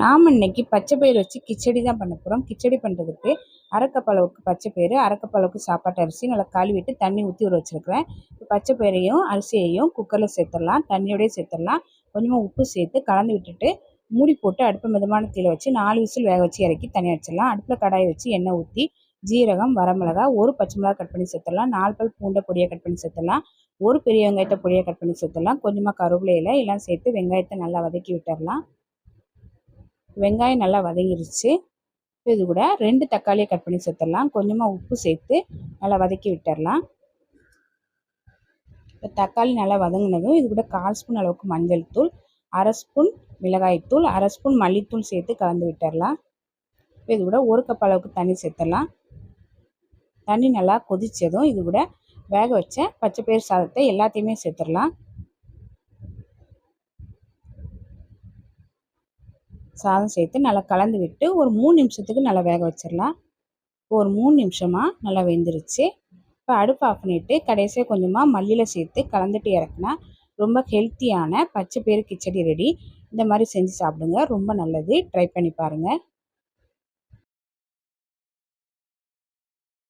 நாம் இன்னைக்கு பச்சை பயிறு வச்சு கிச்சடி தான் பண்ண போகிறோம் கிச்சடி பண்ணுறதுக்கு அரைக்கப்பளவுக்கு பச்சை பயிறு அரைக்கப்பளவுக்கு சாப்பாட்டு அரிசி நல்லா கழுவிட்டு தண்ணி ஊற்றி ஊற வச்சுருக்கிறேன். பச்சை பயிரையும் அரிசியையும் குக்கரில் சேர்த்துடலாம். தண்ணியோடய சேர்த்துடலாம். கொஞ்சமாக உப்பு சேர்த்து கலந்து விட்டுட்டு மூடி போட்டு அடுப்பு மிதமான தீயில் வச்சு நாலு விசில் வேக வச்சு இறக்கி தனியாக வச்சிடலாம். அடுப்பில் கடாயை வச்சு எண்ணெய் ஊற்றி ஜீரகம் வரமிளகா ஒரு பச்சை மிளகா கட் பண்ணி சேர்த்துடலாம். நாலு பல் பூண்டை பொடியை கட் பண்ணி சேர்த்துடலாம். ஒரு பெரிய வெங்காயத்தை பொடியை கட் பண்ணி சேர்த்துடலாம். கொஞ்சமாக கருவேலையில் எல்லாம் சேர்த்து வெங்காயத்தை நல்லா வதக்கி விட்டுடலாம். வெங்காயம் நல்லா வதங்கிருச்சு. இது கூட ரெண்டு தக்காளியை கட் பண்ணி சேர்த்துடலாம். கொஞ்சமாக உப்பு சேர்த்து நல்லா வதக்கி விட்டுடலாம். இப்போ தக்காளி நல்லா வதங்கினதும் இது கூட கால் ஸ்பூன் அளவுக்கு மஞ்சள் தூள் அரை ஸ்பூன் மிளகாய்த்தூள் அரை ஸ்பூன் மல்லித்தூள் சேர்த்து கலந்து விட்டுடலாம். இது கூட ஒரு கப் அளவுக்கு தண்ணி சேர்த்துடலாம். தண்ணி நல்லா கொதித்ததும் இது கூட வேக வச்ச பச்சை பயிர் சாதத்தை எல்லாத்தையுமே சேர்த்துடலாம். சாதம் சேர்த்து நல்லா கலந்து விட்டு ஒரு மூணு நிமிஷத்துக்கு நல்லா வேக வச்சிடலாம். ஒரு மூணு நிமிஷமாக நல்லா வெந்துருச்சு. இப்போ அடுப்பு ஆஃப் பண்ணிவிட்டு கடைசியாக கொஞ்சமாக மல்லியில் சேர்த்து கலந்துட்டு இறக்குனா ரொம்ப ஹெல்த்தியான பச்சை பேர் கிச்சடி ரெடி இந்த மாதிரி செஞ்சு சாப்பிடுங்க. ரொம்ப நல்லது. ட்ரை பண்ணி பாருங்கள்